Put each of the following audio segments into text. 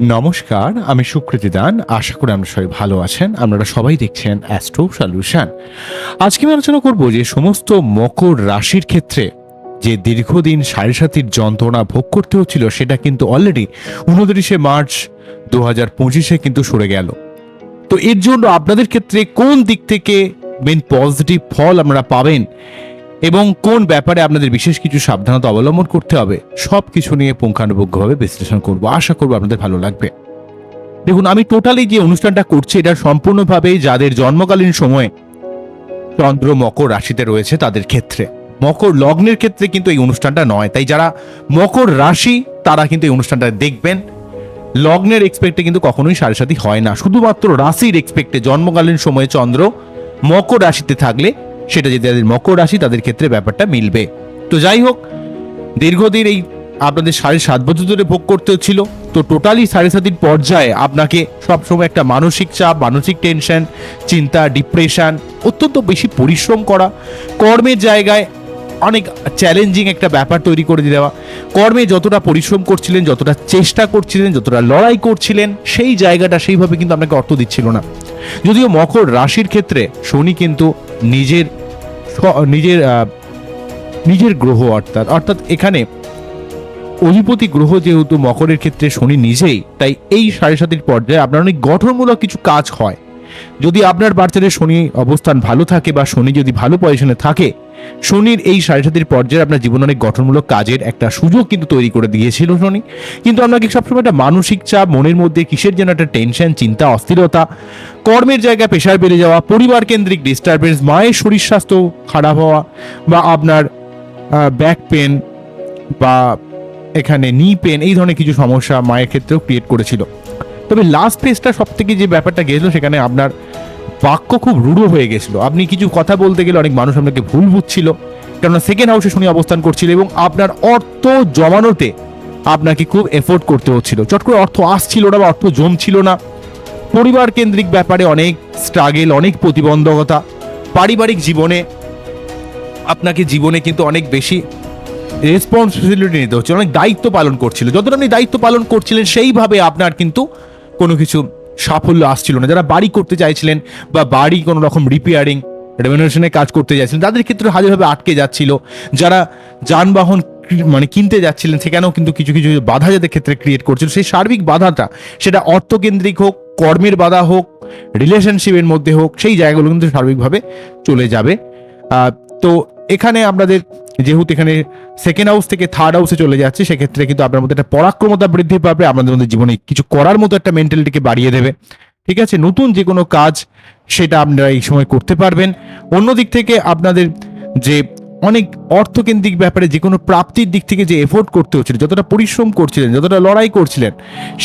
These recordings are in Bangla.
নমস্কার, আমি সুকৃতি দান। আশা করি আমরা সবাই ভালো আছেন। আপনারা সবাই দেখছেন অ্যাস্ট্রো সলিউশন আজকে আমি আলোচনা করব যে সমস্ত মকর রাশির ক্ষেত্রে যে দীর্ঘদিন সাড়ে সাতির যন্ত্রণা ভোগ করতে হচ্ছিল, সেটা কিন্তু অলরেডি উনত্রিশে মার্চ দু হাজার পঁচিশে কিন্তু সরে গেল। তো এর জন্য আপনাদের ক্ষেত্রে কোন দিক থেকে মেন পজিটিভ ফল আপনারা পাবেন? এবং কোন ব্যাপারে আপনাদের বিশেষ কিছু সাবধানতা অবলম্বন করতে হবে সব কিছু নিয়ে পুঙ্খানুপুঙ্খভাবে বিশ্লেষণ করব। আশা করব আপনাদের ভালো লাগবে। দেখুন, আমি টোটালি যে অনুষ্ঠানটা করছি, এটা সম্পূর্ণভাবে যাদের জন্মকালীন সময়ে চন্দ্র মকর রাশিতে রয়েছে তাদের ক্ষেত্রে। মকর লগ্নের ক্ষেত্রে কিন্তু এই অনুষ্ঠানটা নয়। তাই যারা মকর রাশি, তারা কিন্তু এই অনুষ্ঠানটা দেখবেন। লগ্নের এক্সপেক্টে কিন্তু কখনোই সাড়ে সাথী হয় না। শুধুমাত্র রাশির এক্সপেক্টে জন্মকালীন সময়ে চন্দ্র মকর রাশিতে থাকলে সেটা যদি তাদের মকর রাশি, তাদের ক্ষেত্রে ব্যাপারটা মিলবে। তো যাই হোক, দীর্ঘদিন এই আপনাদের সাড়ে সাত বছর ধরে ভোগ করতে হচ্ছিল। তো টোটালি সাড়ে সাতির পর্যায়ে আপনাকে সবসময় একটা মানসিক চাপ, মানসিক টেনশন চিন্তা ডিপ্রেশন অত্যন্ত বেশি পরিশ্রম করা, কর্মের জায়গায় অনেক চ্যালেঞ্জিং একটা ব্যাপার তৈরি করে দেওয়া। কর্মে যতটা পরিশ্রম করছিলেন, যতটা চেষ্টা করছিলেন, যতটা লড়াই করছিলেন, সেই জায়গাটা সেইভাবে কিন্তু আপনাকে অর্থ দিচ্ছিল না। যদিও মকর রাশির ক্ষেত্রে শনি কিন্তু নিজের নিজের নিজের গ্রহ অর্থাৎ অর্থাৎ এখানে অধিপতি গ্রহ যেহেতু মকরের ক্ষেত্রে শনি নিজেই, তাই এই সাড়ে সাতির পর্যায়ে আপনার অনেক গঠনমূলক কিছু কাজ হয়। যদি আপনার বাচ্চাদের শনি অবস্থান ভালো থাকে বা শনি যদি ভালো পজিশনে থাকে, শনির এই সাড়ে সাতির পর্যায়ে আপনার জীবনে অনেক গঠনমূলক কাজের একটা সুযোগ কিন্তু তৈরি করে দিয়েছিল শনি। কিন্তু আপনাকে সবসময় একটা মানসিক চাপ, মনের মধ্যে কিসের যেন একটা টেনশন চিন্তা, অস্থিরতা, কর্মের জায়গায় প্রেশার বেড়ে যাওয়া পরিবার কেন্দ্রিক ডিস্টারবেন্স মায়ের শরীর স্বাস্থ্য খারাপ হওয়া বা আপনার ব্যাক পেন বা এখানে নি পেন এই ধরনের কিছু সমস্যা মায়ের ক্ষেত্রেও ক্রিয়েট করেছিল। তবে লাস্ট ফেজটা সব থেকে যে ব্যাপারটা গেছিল সেখানে আপনার বাক্য খুব রূঢ় হয়ে গেছিল। আপনি কিছু কথা বলতে গেলে অনেক মানুষ আপনাকে ভুল বুঝছিল। কেননা সেকেন্ড হাউসে শুনি অবস্থান করছিল এবং আপনার অর্থ জমানোতে আপনাকে খুব এফোর্ট করতে হচ্ছিল। চট করে অর্থ আসছিল না বা অর্থ জমছিল না। পরিবার কেন্দ্রিক ব্যাপারে অনেক স্ট্রাগেল অনেক প্রতিবন্ধকতা। পারিবারিক জীবনে আপনাকে জীবনে কিন্তু অনেক বেশি রেসপন্সিবিলিটি নিতে হচ্ছে অনেক দায়িত্ব পালন করছিল। যতটা আপনি দায়িত্ব পালন করছিলেন, সেইভাবে আপনার কিন্তু কোনো কিছু সাফল্য আসছিল না। যারা বাড়ি করতে চাইছিলেন বা বাড়ি কোনো রকম রিপেয়ারিং রেভেনুয়েশনে কাজ করতে চাইছিলেন, তাদের ক্ষেত্রে হাজারভাবে আটকে যাচ্ছিল। যারা যানবাহন মানে কিনতে যাচ্ছিলেন, সেখানেও কিন্তু কিছু কিছু বাধা যাদের ক্ষেত্রে ক্রিয়েট করছিল। সেই সার্বিক বাধাটা, সেটা অর্থকেন্দ্রিক হোক, কর্মের বাধা হোক রিলেশনশিপের মধ্যে হোক, সেই জায়গাগুলো কিন্তু সার্বিকভাবে চলে যাবে। তো এখানে আপনাদের যেহেতু এখানে সেকেন্ড হাউস থেকে থার্ড হাউসে চলে যাচ্ছে, সেক্ষেত্রে কিন্তু আপনার মধ্যে একটা পরাক্রমতা বৃদ্ধি পাবে, আপনাদের মধ্যে জীবনে কিছু করার মতো একটা মেন্টালিটিকে বাড়িয়ে দেবে। ঠিক আছে? নতুন যে কোনো কাজ সেটা আপনারা এই সময় করতে পারবেন। অন্যদিক থেকে আপনাদের যে অনেক অর্থকেন্দ্রিক ব্যাপারে যে কোনো প্রাপ্তির দিক থেকে যে এফোর্ট করতে হচ্ছিল, যতটা পরিশ্রম করছিলেন, যতটা লড়াই করছিলেন,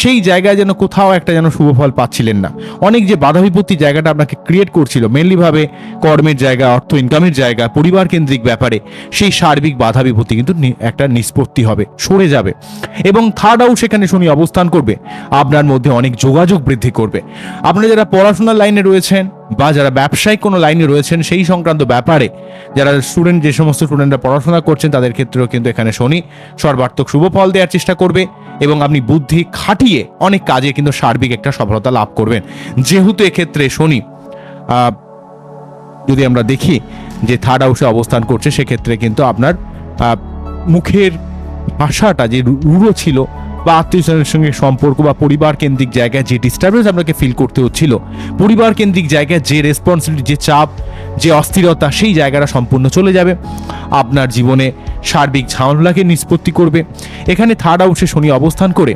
সেই জায়গায় যেন কোথাও একটা যেন শুভ ফল পাচ্ছিলেন না। অনেক যে বাধা বিপত্তি জায়গাটা আপনাকে ক্রিয়েট করছিল মেনলিভাবে কর্মের জায়গা, অর্থ ইনকামের জায়গা পরিবার কেন্দ্রিক ব্যাপারে, সেই সার্বিক বাধা বিপত্তি কিন্তু একটা নিষ্পত্তি হবে, সরে যাবে। এবং থার্ড হাউস সেখানে শনি অবস্থান করবে, আপনার মধ্যে অনেক যোগাযোগ বৃদ্ধি করবে। আপনারা যারা পড়াশোনার লাইনে রয়েছেন বা যারা ব্যবসায়িক কোনো লাইনে রয়েছেন, সেই সংক্রান্ত ব্যাপারে, যারা স্টুডেন্ট যে সমস্ত স্টুডেন্টরা পড়াশোনা করছেন, তাদের ক্ষেত্রেও কিন্তু এখানে শনি সর্বার্থক শুভ ফল দেওয়ার চেষ্টা করবে এবং আপনি বুদ্ধি খাটিয়ে অনেক কাজে কিন্তু সার্বিক একটা সফলতা লাভ করবেন। যেহেতু এক্ষেত্রে শনি যদি আমরা দেখি যে থার্ড হাউসে অবস্থান করছে, সেক্ষেত্রে কিন্তু আপনার মুখের ভাষাটা যে রুড়ো ছিল বা আত্মীয়স্বজনের সঙ্গে সম্পর্ক বা পরিবার কেন্দ্রিক জায়গায় যে ডিস্টারবেন্স আপনাকে ফিল করতে হচ্ছিল পরিবার কেন্দ্রিক জায়গায় যে রেসপন্সিবিলিটি যে চাপ, যে অস্থিরতা, সেই জায়গাটা সম্পূর্ণ চলে যাবে। আপনার জীবনে সার্বিক ঝামেলাকে নিষ্পত্তি করবে। এখানে থার্ড হাউসে শনি অবস্থান করে।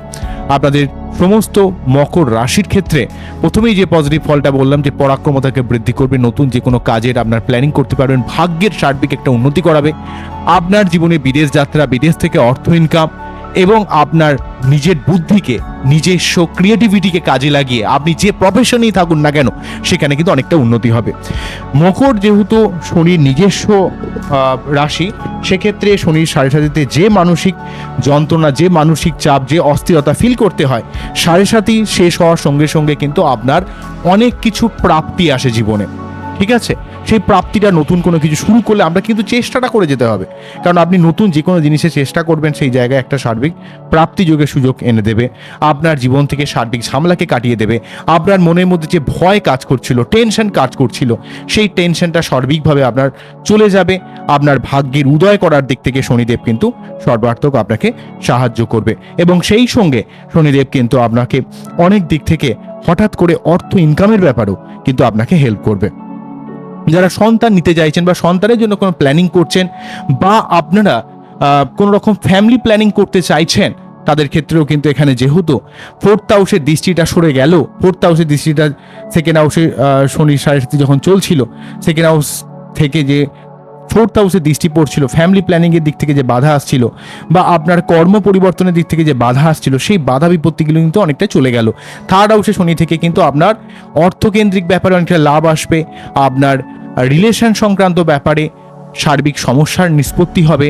আপনাদের সমস্ত মকর রাশির ক্ষেত্রে প্রথমেই যে পজিটিভ ফলটা বললাম, যে পরাক্রমতাকে বৃদ্ধি করবে, নতুন যে কোনো কাজের আপনার প্ল্যানিং করতে পারবেন, ভাগ্যের সার্বিক একটা উন্নতি করাবে। আপনার জীবনে বিদেশ যাত্রা, বিদেশ থেকে অর্থ ইনকাম এবং আপনার নিজের বুদ্ধিকে নিজস্ব ক্রিয়েটিভিটিকে কাজে লাগিয়ে আপনি যে প্রফেশনেই থাকুন না কেন, সেখানে কিন্তু অনেকটা উন্নতি হবে। মকর যেহেতু শনির নিজস্ব রাশি, সেক্ষেত্রে শনির সাড়ে সাথীতে যে মানসিক যন্ত্রণা, যে মানসিক চাপ, যে অস্থিরতা ফিল করতে হয়, সাড়ে সাথী শেষ হওয়ার সঙ্গে সঙ্গে কিন্তু আপনার অনেক কিছু প্রাপ্তি আসে জীবনে। ঠিক আছে? সেই প্রাপ্তিটা নতুন কোনো কিছু শুরু করলে আমরা কিন্তু চেষ্টাটা করে যেতে হবে। কারণ আপনি নতুন যে কোনো জিনিসে চেষ্টা করবেন, সেই জায়গায় একটা সার্বিক প্রাপ্তি যোগের সুযোগ এনে দেবে। আপনার জীবন থেকে সার্বিক ঝামেলাকে কাটিয়ে দেবে। আপনার মনের মধ্যে যে ভয় কাজ করছিল টেনশন কাজ করছিল, সেই টেনশনটা সার্বিকভাবে আপনার চলে যাবে। আপনার ভাগ্যের উদয় করার দিক থেকে শনিদেব কিন্তু সর্বার্থক আপনাকে সাহায্য করবে। এবং সেই সঙ্গে শনিদেব কিন্তু আপনাকে অনেক দিক থেকে হঠাৎ করে অর্থ ইনকামের ব্যাপারেও কিন্তু আপনাকে হেল্প করবে। যারা সন্তান নিতে চাইছেন বা সন্তানের জন্য কোনো প্ল্যানিং করছেন বা আপনারা কোনো রকম ফ্যামিলি প্ল্যানিং করতে চাইছেন, তাদের ক্ষেত্রেও কিন্তু এখানে যেহেতু ফোর্থ হাউসের দৃষ্টিটা সরে গেল ফোর্থ হাউসের দৃষ্টিটা সেকেন্ড হাউসে শনি সাড়ে সাথে যখন চলছিল সেকেন্ড হাউস থেকে যে ফোর্থ হাউসে দৃষ্টি পড়ছিল ফ্যামিলি প্ল্যানিংয়ের দিক থেকে যে বাধা আসছিল বা আপনার কর্ম পরিবর্তনের দিক থেকে যে বাধা আসছিল, সেই বাধা বিপত্তিগুলো কিন্তু অনেকটা চলে গেল। থার্ড হাউসে শনি থেকে কিন্তু আপনার অর্থকেন্দ্রিক ব্যাপারে অনেকটা লাভ আসবে, আপনার রিলেশন সংক্রান্ত ব্যাপারে সার্বিক সমস্যার নিষ্পত্তি হবে,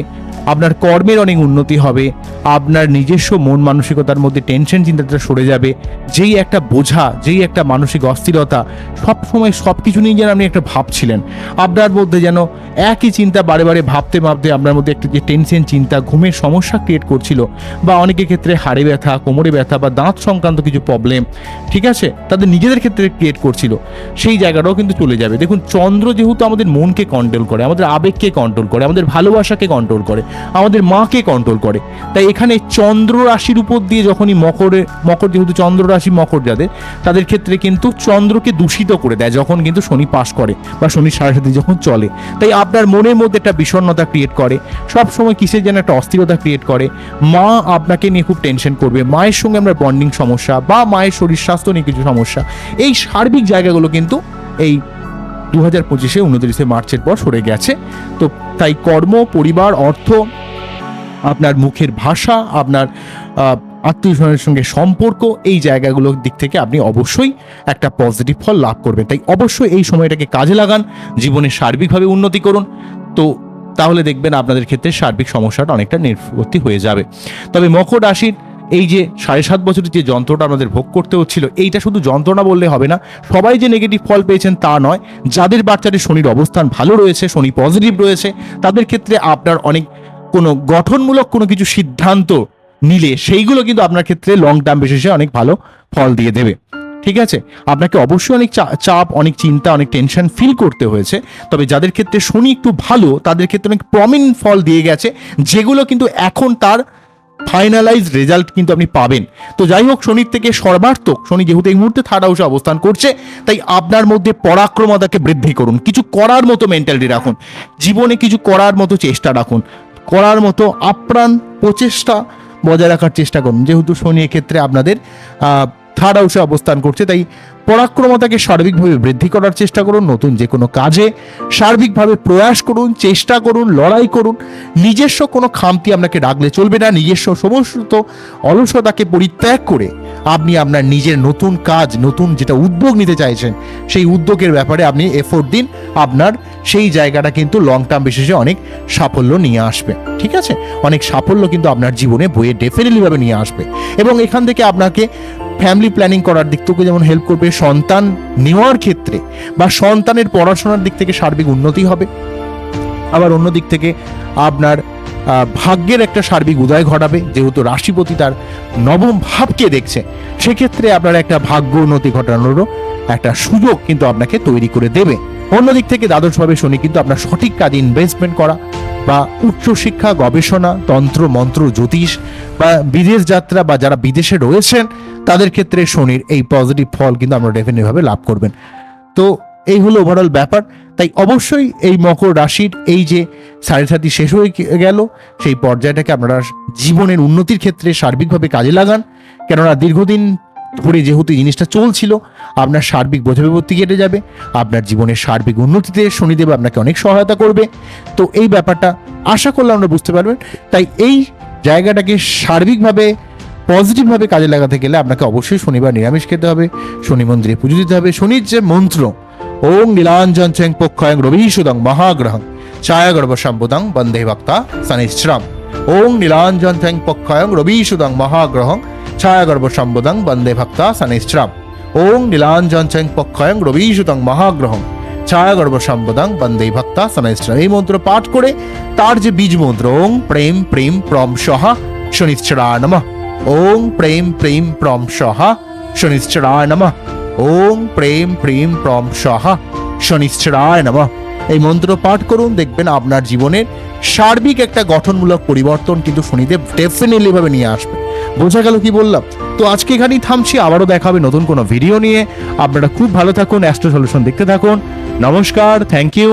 আপনার কর্মের অনেক উন্নতি হবে আপনার নিজস্ব মন মানসিকতার মধ্যে টেনশন চিন্তাটা সরে যাবে। যেই একটা বোঝা, যেই একটা মানসিক অস্থিরতা সব সময় সব কিছু নিয়ে যেন আপনি একটা ভাবছিলেন। আপনার মধ্যে যেন একই চিন্তা বারে বারে ভাবতে ভাবতে আপনার মধ্যে একটা যে টেনশন চিন্তা, ঘুমের সমস্যা ক্রিয়েট করছিল বা অনেকের ক্ষেত্রে হাড়ে ব্যথা, কোমরে ব্যথা বা দাঁত সংক্রান্ত কিছু প্রবলেম ঠিক আছে? তাদের নিজেদের ক্ষেত্রে ক্রিয়েট করছিল। সেই জায়গাটাও কিন্তু চলে যাবে। দেখুন, চন্দ্র যেহেতু আমাদের মনকে কন্ট্রোল করে, আমাদের আবেগকে কন্ট্রোল করে, আমাদের ভালোবাসাকে কন্ট্রোল করে, আমাদের মাকে কন্ট্রোল করে, তাই এখানে চন্দ্র রাশির উপর দিয়ে যখনই মকরে, মকর যেহেতু চন্দ্র রাশি, মকর যাদের, তাদের ক্ষেত্রে কিন্তু চন্দ্রকে দূষিত করে দেয় যখন কিন্তু শনি পাশ করে বা শনির সাড়ে সাথে যখন চলে। তাই আপনার মনের মধ্যে একটা বিষণ্ণতা ক্রিয়েট করে সব সময় কিসের যেন একটা অস্থিরতা ক্রিয়েট করে, মা আপনাকে নিয়ে খুব টেনশন করবে। মায়ের সঙ্গে আমরা বন্ডিং সমস্যা বা মায়ের শরীর স্বাস্থ্য নিয়ে কিছু সমস্যা, এই সার্বিক জায়গাগুলো কিন্তু এই দু হাজার পঁচিশে উনত্রিশে মার্চের পর সরে গেছে। তো তাই কর্ম, পরিবার, অর্থ আপনার মুখের ভাষা, আপনার আত্মীয় স্বজনের সঙ্গে সম্পর্ক, এই জায়গাগুলোর দিক থেকে আপনি অবশ্যই একটা পজিটিভ ফল লাভ করবেন। তাই অবশ্যই এই সময়টাকে কাজে লাগান, জীবনে সার্বিকভাবে উন্নতি করুন। তো তাহলে দেখবেন আপনাদের ক্ষেত্রে সার্বিক সমস্যাটা অনেকটা নিষ্পত্তি হয়ে যাবে। তবে মকর রাশির এই যে সাড়ে সাত বছরের যে যন্ত্রটা আমাদের ভোগ করতে হচ্ছিল, এইটা শুধু যন্ত্রণা বললে হবে না, সবাই যে নেগেটিভ ফল পেয়েছেন তা নয়, যাদের বাচ্চাদের শনির অবস্থান ভালো রয়েছে, শনি পজিটিভ রয়েছে, তাদের ক্ষেত্রে আপনার অনেক কোনো গঠনমূলক কোনো কিছু সিদ্ধান্ত নিলে সেইগুলো কিন্তু আপনার ক্ষেত্রে লং টার্ম বেসিসে অনেক ভালো ফল দিয়ে দেবে। ঠিক আছে? আপনাকে অবশ্যই অনেক চাপ, অনেক চিন্তা, অনেক টেনশন ফিল করতে হয়েছে। তবে যাদের ক্ষেত্রে শনি একটু ভালো, তাদের ক্ষেত্রে অনেক প্রমিন ফল দিয়ে গেছে, যেগুলো কিন্তু এখন তার ফাইনালাইজ রেজাল্ট কিন্তু আপনি পাবেন। তো যাই হোক, শনির থেকে সর্বার্থক, শনি যেহেতু এই মুহূর্তে থার্ড হাউসে অবস্থান করছে, তাই আপনার মধ্যে পরাক্রমতাকে বৃদ্ধি করুন। কিছু করার মতো মেন্টালিটি রাখুন। জীবনে কিছু করার মতো চেষ্টা রাখুন। করার মতো আপ্রাণ প্রচেষ্টা বজায় রাখার চেষ্টা করুন। যেহেতু শনি ক্ষেত্রে আপনাদের থার্ড হাউসে অবস্থান করছে, তাই পরাক্রমতাকে সার্বিকভাবে বৃদ্ধি করার চেষ্টা করুন, নতুন যে কোনো কাজে সার্বিকভাবে প্রয়াস করুন, চেষ্টা করুন, লড়াই করুন। নিজস্ব কোনো খামতি আপনাকে রাখলে চলবে না, নিজস্ব সমস্ত অলসতাকে পরিত্যাগ করে আপনি আপনার নিজের নতুন কাজ, নতুন যেটা উদ্যোগ নিতে চাইছেন, সেই উদ্যোগের ব্যাপারে আপনি এফোর্ট দিন। আপনার সেই জায়গাটা কিন্তু লং টার্ম বিশেষে অনেক সাফল্য নিয়ে আসবে, ঠিক আছে? অনেক সাফল্য কিন্তু আপনার জীবনে বইয়ে ডেফিনেটলিভাবে নিয়ে আসবে। এবং এখান থেকে আপনাকে ফ্যামিলি প্ল্যানিং করার দিক থেকে যেমন হেল্প করবে, সন্তান নেওয়ার ক্ষেত্রে বা সন্তানের পড়াশোনার দিক থেকে সার্বিক উন্নতি হবে। আবার অন্য দিক থেকে আপনার ভাগ্যের একটা সার্বিক উদয় ঘটাবে, যেহেতু রাশিপতি তার নবম ভাবকে দেখছে। সেক্ষেত্রে আপনার একটা ভাগ্য উন্নতি ঘটানোরও একটা সুযোগ কিন্তু আপনাকে তৈরি করে দেবে। অন্যদিক থেকে দ্বাদশভাবে শনি কিন্তু আপনার সঠিক কাজে ইনভেস্টমেন্ট করা বা উচ্চশিক্ষা গবেষণা, তন্ত্র, মন্ত্র, জ্যোতিষ বা বিদেশ যাত্রা বা যারা বিদেশে রয়েছেন, তাদের ক্ষেত্রে শনির এই পজিটিভ ফল কিন্তু আপনারা ডেফিনেটভাবে লাভ করবেন। তো এই হলো ওভারঅল ব্যাপার। তাই অবশ্যই এই মকর রাশির এই যে সাড়ে সাতি শেষ হয়ে গেল, সেই পর্যায়টাকে আপনারা জীবনের উন্নতির ক্ষেত্রে সার্বিকভাবে কাজে লাগান। কেননা দীর্ঘদিন ধরে যেহেতু জিনিসটা চলছিল, আপনার সার্বিক বোঝা বিপত্তি কেটে যাবে, আপনার জীবনের সার্বিক উন্নতিতে শনিদেব আপনাকে অনেক সহায়তা করবে। তো এই ব্যাপারটা আশা করলে আমরা বুঝতে পারবেন। তাই এই জায়গাটাকে সার্বিকভাবে পজিটিভভাবে কাজে লাগাতে গেলে আপনাকে অবশ্যই শনিবার নিরামিষ খেতে হবে, শনি মন্দিরে পুজো দিতে হবে, শনির যে মন্ত্র ওং নীলাঞ্জন চেং পক্ষয়ং রবিশুদং মহাগ্রহং ছায়াগর্ভ সম্বুদং বন্দে ভক্তা শনিশ্রম ওং নীলাঞ্জন চেং পক্ষয়ং রবিশুদং মহাগ্রহং ছায়াগর্ভ সম্বুদং বন্দে ভক্তা শনিশ্রম ওং নীলাঞ্জন চেং পক্ষয়ং রবিশুদং মহাগ্রহং ছায়া গর্ব সম্পদাং বন্দে ভক্তা সনৈশ্চর এই মন্ত্র পাঠ করে তার যে বীজ মন্ত্র, ওং প্রেম প্রেম প্রম সহা শনিশ্চরায় নমঃ। ওং প্রেম প্রেম প্রম সহা শনিশ্চরায় নমঃ। ওং প্রেম প্রেম প্রম সহা শনিশ্চরায় নম। এই মন্ত্র পাঠ করুন, দেখবেন আপনার জীবনের সার্বিক একটা গঠনমূলক পরিবর্তন কিন্তু শনিদেব ডেফিনেটলি ভাবে নিয়ে আসবে। বোঝা গেল কি বললাম? তো আজকে এখানেই থামছি, আবারও দেখা হবে নতুন কোনো ভিডিও নিয়ে। আপনারা খুব ভালো থাকুন অ্যাস্ট্রো সলিউশন দেখতে থাকুন। নমস্কার থ্যাংক ইউ